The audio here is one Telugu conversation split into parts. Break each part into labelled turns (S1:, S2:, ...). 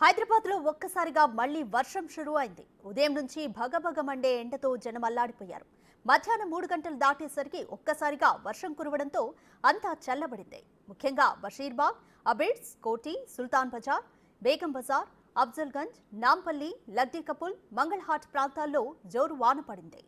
S1: హైదరాబాద్లో ఒక్కసారిగా మళ్ళీ వర్షం షురూ అయింది ఉదయం నుంచి భగభగ మండే ఎండతో జనం అల్లాడిపోయారు మధ్యాహ్నం మూడు గంటలు దాటేసరికి ఒక్కసారిగా వర్షం కురవడంతో అంతా చల్లబడింది. ముఖ్యంగా బషీర్బాగ్ అబిడ్స్ కోటి సుల్తాన్ బజార్ బేగం బజార్ అఫ్జల్గంజ్ నాంపల్లి లగ్డీ కపుల్ మంగళహాట్ ప్రాంతాల్లో జోరు వాన పడింది.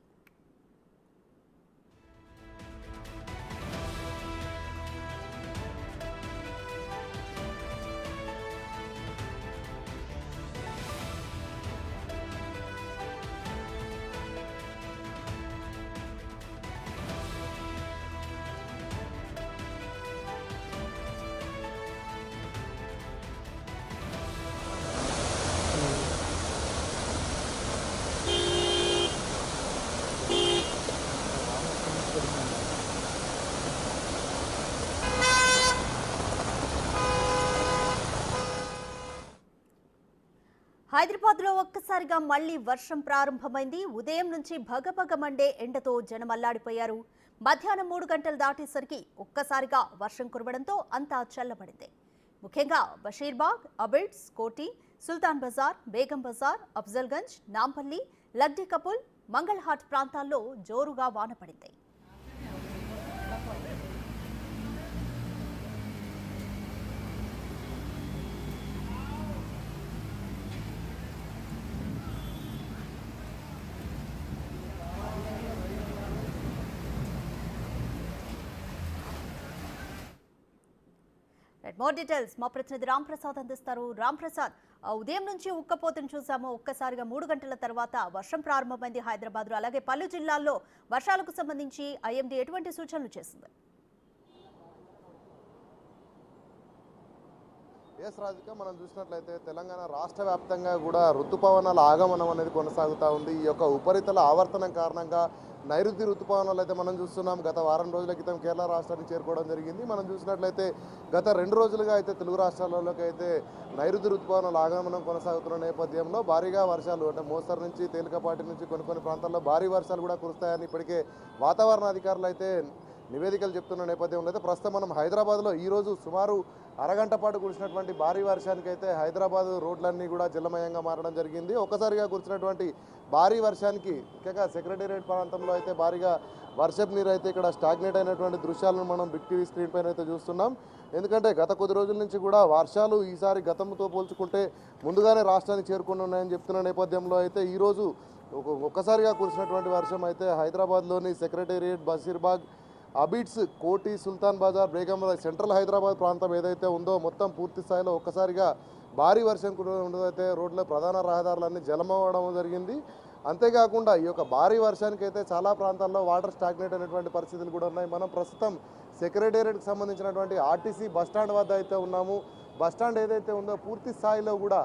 S1: హైదరాబాద్లో ఒక్కసారిగా మళ్ళీ వర్షం ప్రారంభమైంది. ఉదయం నుంచి భగభగ మండే ఎండతో జనం అల్లాడిపోయారు మధ్యాహ్నం మూడు గంటలు దాటేసరికి ఒక్కసారిగా వర్షం కురవడంతో అంతా చల్లబడింది. ముఖ్యంగా బషీర్బాగ్ అబిడ్స్ కోటి సుల్తాన్ బజార్ బేగం బజార్ అఫ్జల్గంజ్ నాంపల్లి లగ్డీ కపుల్ మంగళహాట్ ప్రాంతాల్లో జోరుగా వాన పడింది. రైట్, మోర్ డీటెయిల్స్ మా ప్రతినిధి రామ్ ప్రసాద్ అందిస్తారు. రామ్ ప్రసాద్ ఉదయం నుంచి ఉక్కపోతను చూసాము ఒక్కసారిగా మూడు గంటల తర్వాత వర్షం ప్రారంభమైంది హైదరాబాద్లో అలాగే పలు జిల్లాల్లో వర్షాలకు సంబంధించి ఐఎండీ ఎటువంటి సూచనలు చేసింది?
S2: ఎస్ రాధిక మనం చూసినట్లయితే తెలంగాణ రాష్ట్ర వ్యాప్తంగా కూడా ఋతుపవనాల ఆగమనం అనేది కొనసాగుతూ ఉంది. ఈ యొక్క ఉపరితల ఆవర్తనం కారణంగా నైరుతి ఋతుపవనాలు అయితే మనం చూస్తున్నాం. గత వారం రోజుల క్రితం కేరళ రాష్ట్రానికి చేరుకోవడం జరిగింది. మనం చూసినట్లయితే గత రెండు రోజులుగా అయితే తెలుగు రాష్ట్రాలలోకి అయితే నైరుతి ఋతుపవనాలు ఆగమనం కొనసాగుతున్న నేపథ్యంలో భారీగా వర్షాలు అంటే మోస్తరు నుంచి తేలికపాటి నుంచి కొన్ని కొన్ని ప్రాంతాల్లో భారీ వర్షాలు కూడా కురుస్తాయని ఇప్పటికే వాతావరణ అధికారులు అయితే నివేదికలు చెప్తున్న నేపథ్యంలో అయితే ప్రస్తుతం మనం హైదరాబాద్లో ఈరోజు సుమారు అరగంట పాటు కురిసినటువంటి భారీ వర్షానికి అయితే హైదరాబాద్ రోడ్లన్నీ కూడా జలమయంగా మారడం జరిగింది. ఒక్కసారిగా కురిసినటువంటి భారీ వర్షానికి ముఖ్యంగా సెక్రటేరియట్ ప్రాంతంలో అయితే భారీగా వర్షపు నీరు అయితే ఇక్కడ స్టాగ్నేట్ అయినటువంటి దృశ్యాలను మనం బిగ్ టీవీ స్క్రీన్ పైన అయితే చూస్తున్నాం. ఎందుకంటే గత కొద్ది రోజుల నుంచి కూడా వర్షాలు ఈసారి గతంతో పోల్చుకుంటే ముందుగానే రాష్ట్రానికి చేరుకుని ఉన్నాయని చెప్తున్న నేపథ్యంలో అయితే ఈరోజు ఒక్కసారిగా కురిసినటువంటి వర్షం అయితే హైదరాబాద్లోని సెక్రటేరియట్ బషీర్బాగ్ అబిడ్స్ కోటి సుల్తాన్ బజార్ బేగం సెంట్రల్ హైదరాబాద్ ప్రాంతం ఏదైతే ఉందో మొత్తం పూర్తి స్థాయిలో ఒక్కసారిగా భారీ వర్షం ఉండదైతే రోడ్ల ప్రధాన రహదారులన్నీ జలమవడం జరిగింది. అంతేకాకుండా ఈ యొక్క భారీ వర్షానికి అయితే చాలా ప్రాంతాల్లో వాటర్ స్టాగ్నేట్ అయినటువంటి పరిస్థితులు కూడా ఉన్నాయి. మనం ప్రస్తుతం సెక్రటేరియట్కి సంబంధించినటువంటి ఆర్టీసీ బస్టాండ్ వద్ద అయితే ఉన్నాము. బస్టాండ్ ఏదైతే ఉందో పూర్తి స్థాయిలో కూడా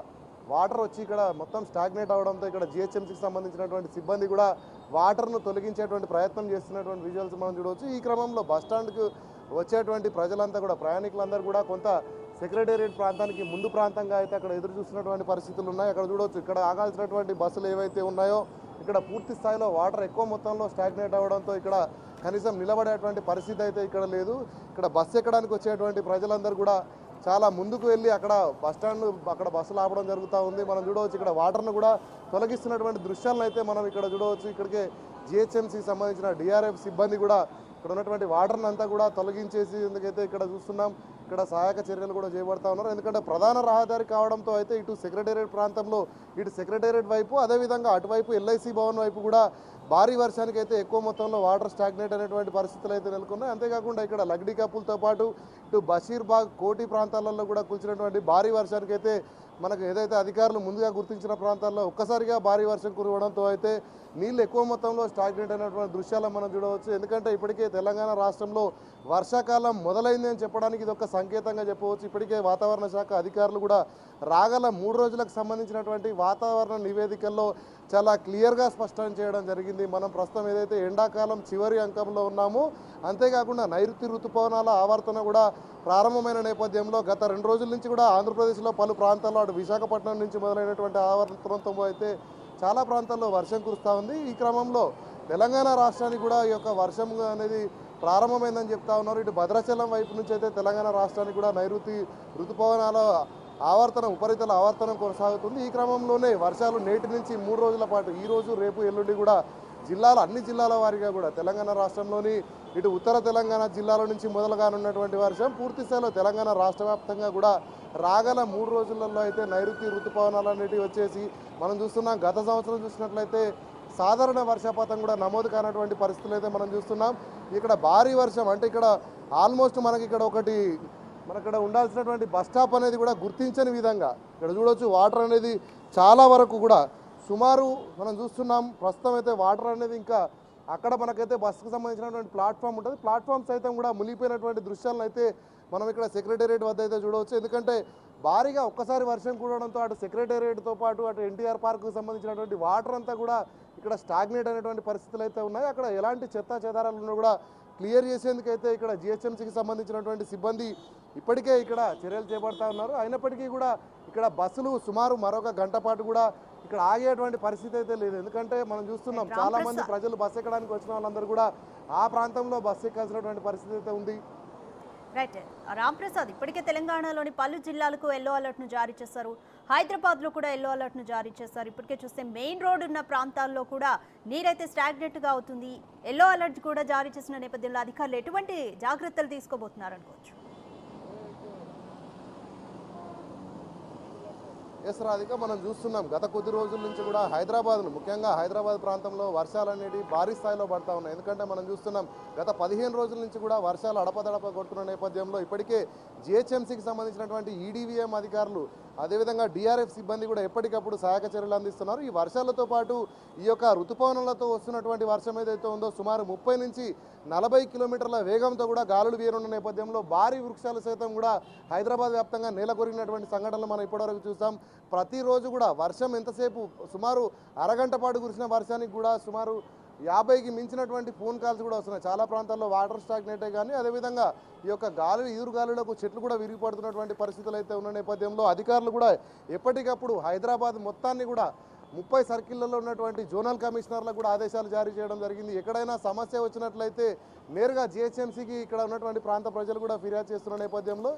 S2: వాటర్ వచ్చి ఇక్కడ మొత్తం స్టాగ్నేట్ అవడంతో ఇక్కడ జిహెచ్ఎంసీకి సంబంధించినటువంటి సిబ్బంది కూడా వాటర్ను తొలగించేటువంటి ప్రయత్నం చేస్తున్నటువంటి విజువల్స్ మనం చూడవచ్చు. ఈ క్రమంలో బస్టాండ్కు వచ్చేటువంటి ప్రజలంతా కూడా ప్రయాణికులందరూ కూడా కొంత సెక్రటేరియట్ ప్రాంతానికి ముందు ప్రాంతంగా అయితే అక్కడ ఎదురు చూస్తున్నటువంటి పరిస్థితులు ఉన్నాయి. అక్కడ చూడవచ్చు ఇక్కడ ఆగాల్సినటువంటి బస్సులు ఏవైతే ఉన్నాయో ఇక్కడ పూర్తి స్థాయిలో వాటర్ ఎక్కువ మొత్తంలో స్టాగ్నేట్ అవ్వడంతో ఇక్కడ కనీసం నిలబడేటువంటి పరిస్థితి అయితే ఇక్కడ లేదు. ఇక్కడ బస్సు ఎక్కడానికి వచ్చేటువంటి ప్రజలందరూ కూడా చాలా ముందుకు వెళ్ళి అక్కడ బస్ స్టాండ్ అక్కడ బస్సులు ఆపడం జరుగుతూ ఉంది. మనం చూడవచ్చు ఇక్కడ వాటర్ను కూడా తొలగిస్తున్నటువంటి దృశ్యాలను అయితే మనం ఇక్కడ చూడవచ్చు. ఇక్కడికే జిహెచ్ఎంసీకి సంబంధించిన డిఆర్ఎఫ్ సిబ్బంది కూడా ఇక్కడ ఉన్నటువంటి వాటర్ని అంతా కూడా తొలగించేసి ఎందుకైతే ఇక్కడ చూస్తున్నాం ఇక్కడ సహాయక చర్యలు కూడా చేపడతా ఉన్నారు. ఎందుకంటే ప్రధాన రహదారి కావడంతో అయితే ఇటు సెక్రటేరియట్ ప్రాంతంలో ఇటు సెక్రటేరియట్ వైపు అదేవిధంగా అటువైపు ఎల్ఐసి భవన్ వైపు కూడా భారీ వర్షానికి అయితే ఎక్కువ మొత్తంలో వాటర్ స్టాగ్నేట్ అనేటువంటి పరిస్థితులు అయితే నెలకొన్నాయి. అంతేకాకుండా ఇక్కడ లగ్డీ కప్పులతో పాటు ఇటు బషీర్బాగ్ కోటి ప్రాంతాలలో కూడా కురిసినటువంటి భారీ వర్షానికి అయితే మనకు ఏదైతే అధికారులు ముందుగా గుర్తించిన ప్రాంతాల్లో ఒక్కసారిగా భారీ వర్షం కురవడంతో అయితే నీళ్ళు ఎక్కువ మొత్తంలో స్టాగ్నేట్ అయినటువంటి దృశ్యాలను మనం చూడవచ్చు. ఎందుకంటే ఇప్పటికే తెలంగాణ రాష్ట్రంలో వర్షాకాలం మొదలైంది అని చెప్పడానికి ఇది ఒక సంకేతంగా చెప్పవచ్చు. ఇప్పటికే వాతావరణ శాఖ అధికారులు కూడా రాగల మూడు రోజులకు సంబంధించినటువంటి వాతావరణ నివేదికల్లో చాలా క్లియర్గా స్పష్టం చేయడం జరిగింది. మనం ప్రస్తుతం ఏదైతే ఎండాకాలం చివరి అంకంలో ఉన్నామో అంతేకాకుండా నైరుతి ఋతుపవనాల ఆవర్తన కూడా ప్రారంభమైన నేపథ్యంలో గత రెండు రోజుల నుంచి కూడా ఆంధ్రప్రదేశ్లో పలు ప్రాంతాల్లో అటు విశాఖపట్నం నుంచి మొదలైనటువంటి ఆవర్తనంతో అయితే చాలా ప్రాంతాల్లో వర్షం కురుస్తూ ఉంది. ఈ క్రమంలో తెలంగాణ రాష్ట్రానికి కూడా ఈ యొక్క వర్షం అనేది ప్రారంభమైందని చెప్తా ఉన్నారు. ఇటు భద్రాచలం వైపు నుంచి అయితే తెలంగాణ రాష్ట్రానికి కూడా నైరుతి ఋతుపవనాల ఆవర్తనం ఉపరితల ఆవర్తనం కొనసాగుతుంది. ఈ క్రమంలోనే వర్షాలు నేటి నుంచి మూడు రోజుల పాటు ఈ రోజు రేపు ఎల్లుండి కూడా జిల్లాల అన్ని జిల్లాల వారిగా కూడా తెలంగాణ రాష్ట్రంలోని ఇటు ఉత్తర తెలంగాణ జిల్లాల నుంచి మొదలుగానున్నటువంటి వర్షం పూర్తిస్థాయిలో తెలంగాణ రాష్ట్ర వ్యాప్తంగా కూడా రాగల మూడు రోజులలో అయితే నైరుతి ఋతుపవనాలు అనేటివి వచ్చేసి మనం చూస్తున్నాం. గత సంవత్సరం చూసినట్లయితే సాధారణ వర్షపాతం కూడా నమోదు కానటువంటి పరిస్థితులు అయితే మనం చూస్తున్నాం. ఇక్కడ భారీ వర్షం అంటే ఇక్కడ ఆల్మోస్ట్ మనకి ఇక్కడ ఒకటి మనక్కడ ఉండాల్సినటువంటి బస్ స్టాప్ అనేది కూడా గుర్తించని విధంగా ఇక్కడ చూడొచ్చు వాటర్ అనేది చాలా వరకు కూడా సుమారు మనం చూస్తున్నాం ప్రస్తుతం అయితే వాటర్ అనేది ఇంకా అక్కడ మనకైతే బస్సుకు సంబంధించినటువంటి ప్లాట్ఫామ్ ఉంటుంది. ప్లాట్ఫామ్ సైతం కూడా మునిగిపోయినటువంటి దృశ్యాలను అయితే మనం ఇక్కడ సెక్రటేరియట్ వద్ద అయితే చూడవచ్చు. ఎందుకంటే భారీగా ఒక్కసారి వర్షం కూడడంతో అటు సెక్రటేరియట్తో పాటు అటు ఎన్టీఆర్ పార్క్కు సంబంధించినటువంటి వాటర్ అంతా కూడా ఇక్కడ స్టాగ్నేట్ అయినటువంటి పరిస్థితులు అయితే ఉన్నాయి. అక్కడ ఎలాంటి చెత్త చెదారాలను కూడా క్లియర్ చేసేందుకైతే ఇక్కడ జిహెచ్ఎంసీకి సంబంధించినటువంటి సిబ్బంది ఇప్పటికే ఇక్కడ చర్యలు చేపడతా ఉన్నారు. అయినప్పటికీ కూడా ఇక్కడ బస్సులు సుమారు మరొక గంట పాటు కూడా ఇక్కడ ఆగేటువంటి పరిస్థితి అయితే లేదు. ఎందుకంటే మనం చూస్తున్నాం
S1: రామ్
S2: చాలా మంది
S1: ప్రసాద్.
S2: ప్రజలు బస్సు ఎక్కడానికి వచ్చిన వాళ్ళందరూ కూడా ఆ ప్రాంతంలో బస్సు ఎక్కాల్సినటువంటి పరిస్థితి అయితే ఉంది.
S1: రైట్ రాంప్రసాద్ ఇప్పటికే తెలంగాణలోని పలు జిల్లాలకు ఎల్లో అలర్ట్ను జారీ చేశారు. హైదరాబాద్లో కూడా ఎల్లో అలర్ట్ను జారీ చేశారు. ఇప్పటికే చూస్తే మెయిన్ రోడ్ ఉన్న ప్రాంతాల్లో కూడా నీరైతే స్టాగ్నెట్గా అవుతుంది. ఎల్లో అలర్ట్ కూడా జారీ చేసిన నేపథ్యంలో అధికారులు ఎటువంటి జాగ్రత్తలు తీసుకోబోతున్నారు అనుకోవచ్చు
S2: ఎస్ రాధిక మనం చూస్తున్నాం. గత కొద్ది రోజుల నుంచి కూడా హైదరాబాద్ను ముఖ్యంగా హైదరాబాద్ ప్రాంతంలో వర్షాలు అనేవి భారీ స్థాయిలో పడతా ఉన్నాయి. ఎందుకంటే మనం చూస్తున్నాం గత పదిహేను రోజుల నుంచి కూడా వర్షాలు అడపదడప కొడుతున్న నేపథ్యంలో ఇప్పటికే జిహెచ్ఎంసీకి సంబంధించినటువంటి ఈడీవీఎం అధికారులు అదేవిధంగా డిఆర్ఎఫ్ సిబ్బంది కూడా ఎప్పటికప్పుడు సహాయక చర్యలు అందిస్తున్నారు. ఈ వర్షాలతో పాటు ఈ యొక్క ఋతుపవనాలతో వస్తున్నటువంటి వర్షం ఏదైతే ఉందో సుమారు ముప్పై నుంచి నలభై కిలోమీటర్ల వేగంతో కూడా గాలులు వీరున్న నేపథ్యంలో భారీ వృక్షాలు సైతం కూడా హైదరాబాద్ వ్యాప్తంగా నేలకొరిగినటువంటి సంఘటనలు మనం ఇప్పటివరకు చూసాం. ప్రతిరోజు కూడా వర్షం ఎంతసేపు సుమారు అరగంట పాటు కురిసిన వర్షానికి కూడా సుమారు యాభైకి మించినటువంటి ఫోన్ కాల్స్ కూడా వస్తున్నాయి. చాలా ప్రాంతాల్లో వాటర్ స్టాగ్నేటే కానీ అదేవిధంగా ఈ యొక్క గాలి ఈదురు గాలులకు చెట్లు కూడా విరిగిపడుతున్నటువంటి పరిస్థితులు అయితే ఉన్న నేపథ్యంలో అధికారులు కూడా ఎప్పటికప్పుడు హైదరాబాద్ మొత్తాన్ని కూడా ముప్పై సర్కిళ్ళలో ఉన్నటువంటి జోనల్ కమిషనర్లకు కూడా ఆదేశాలు జారీ చేయడం జరిగింది. ఎక్కడైనా సమస్య వచ్చినట్లయితే నేరుగా జిహెచ్ఎంసీకి ఇక్కడ ఉన్నటువంటి ప్రాంత ప్రజలు కూడా ఫిర్యాదు చేస్తున్న నేపథ్యంలో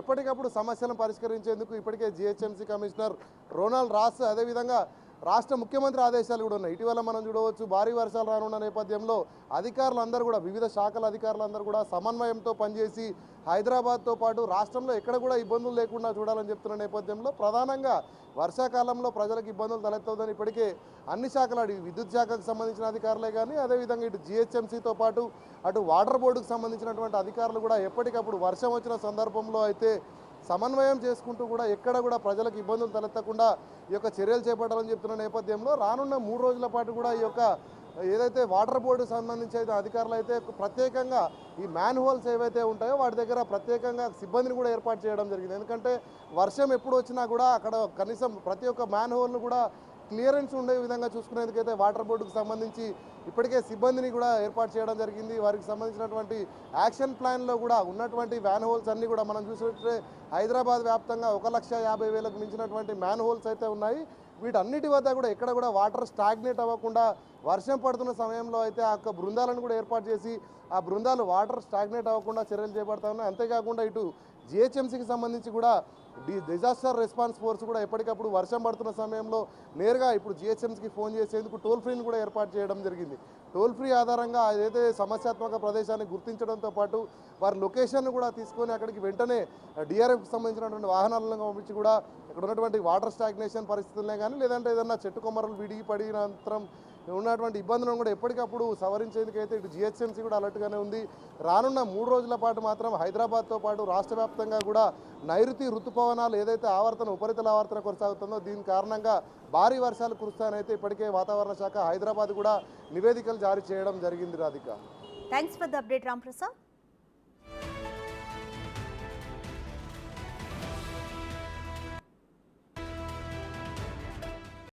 S2: ఎప్పటికప్పుడు సమస్యలను పరిష్కరించేందుకు ఇప్పటికే జిహెచ్ఎంసీ కమిషనర్ రోనాల్డ్ రాస్ అదేవిధంగా రాష్ట్ర ముఖ్యమంత్రి ఆదేశాలు కూడా ఉన్నాయి. ఇటీవల మనం చూడవచ్చు భారీ వర్షాలు రానున్న నేపథ్యంలో అధికారులు అందరూ కూడా వివిధ శాఖల అధికారులందరూ కూడా సమన్వయంతో పనిచేసి హైదరాబాద్తో పాటు రాష్ట్రంలో ఎక్కడ కూడా ఇబ్బందులు లేకుండా చూడాలని చెప్తున్న నేపథ్యంలో ప్రధానంగా వర్షాకాలంలో ప్రజలకు ఇబ్బందులు తలెత్తవుదని ఇప్పటికే అన్ని శాఖలు అడిగి విద్యుత్ శాఖకు సంబంధించిన అధికారులే కానీ అదేవిధంగా ఇటు జిహెచ్ఎంసీతో పాటు అటు వాటర్ బోర్డుకు సంబంధించినటువంటి అధికారులు కూడా ఎప్పటికప్పుడు వర్షం వచ్చిన సందర్భంలో అయితే సమన్వయం చేసుకుంటూ కూడా ఎక్కడ కూడా ప్రజలకు ఇబ్బందులు తలెత్తకుండా ఈ యొక్క చర్యలు చేపట్టాలని చెప్తున్న నేపథ్యంలో రానున్న మూడు రోజుల పాటు కూడా ఈ యొక్క ఏదైతే వాటర్ బోర్డు సంబంధించి అయితే అధికారులు అయితే ప్రత్యేకంగా ఈ మ్యాన్ హోల్స్ ఏవైతే ఉంటాయో వాటి దగ్గర ప్రత్యేకంగా సిబ్బందిని కూడా ఏర్పాటు చేయడం జరిగింది. ఎందుకంటే వర్షం ఎప్పుడు వచ్చినా కూడా అక్కడ కనీసం ప్రతి ఒక్క మ్యాన్ హోల్ను కూడా క్లియరెన్స్ ఉండే విధంగా చూసుకునేందుకైతే వాటర్ బోర్డుకు సంబంధించి ఇప్పటికే సిబ్బందిని కూడా ఏర్పాటు చేయడం జరిగింది. వారికి సంబంధించినటువంటి యాక్షన్ ప్లాన్లో కూడా ఉన్నటువంటి మ్యాన్ హోల్స్ అన్నీ కూడా మనం చూసినట్టే హైదరాబాద్ వ్యాప్తంగా ఒక లక్ష యాభై వేలకు మించినటువంటి మ్యాన్ హోల్స్ అయితే ఉన్నాయి. వీటన్నిటి వద్ద కూడా ఎక్కడ కూడా వాటర్ స్టాగ్నేట్ అవ్వకుండా వర్షం పడుతున్న సమయంలో అయితే ఆ యొక్క బృందాలను కూడా ఏర్పాటు చేసి ఆ బృందాలు వాటర్ స్టాగ్నేట్ అవ్వకుండా చర్యలు చేపడతా ఉన్నాయి. అంతేకాకుండా ఇటు జిహెచ్ఎంసీకి సంబంధించి కూడా డి డిజాస్టర్ రెస్పాన్స్ ఫోర్స్ కూడా ఎప్పటికప్పుడు వర్షం పడుతున్న సమయంలో నేరుగా ఇప్పుడు జిహెచ్ఎంసీకి ఫోన్ చేసేందుకు టోల్ ఫ్రీని కూడా ఏర్పాటు చేయడం జరిగింది. టోల్ ఫ్రీ ఆధారంగా ఏదైతే సమస్యాత్మక ప్రదేశాన్ని గుర్తించడంతో పాటు వారి లొకేషన్ కూడా తీసుకొని అక్కడికి వెంటనే డిఆర్ఎఫ్కి సంబంధించినటువంటి వాహనాలను పంపించి కూడా ఇక్కడ ఉన్నటువంటి వాటర్ స్టాగ్నేషన్ పరిస్థితులనే కానీ లేదంటే ఏదన్నా చెట్టు కొమ్మరలు విడిగి పడినంతరం ఉన్నటువంటి ఇబ్బందులను కూడా ఎప్పటికప్పుడు సవరించేందుకైతే ఇటు జిహెచ్ఎంసీ కూడా అలర్ట్గానే ఉంది. రానున్న మూడు రోజుల పాటు మాత్రం హైదరాబాద్తో పాటు రాష్ట్ర వ్యాప్తంగా కూడా నైరుతి ఋతుపవనాలు ఏదైతే ఆవర్తన ఉపరితల ఆవర్తన కొనసాగుతుందో దీని కారణంగా భారీ వర్షాలు కురుస్తాయనైతే ఇప్పటికే వాతావరణ శాఖ హైదరాబాద్ కూడా నివేదికలు జారీ చేయడం జరిగింది Radhika.
S1: Thanks for the update Ram Prasad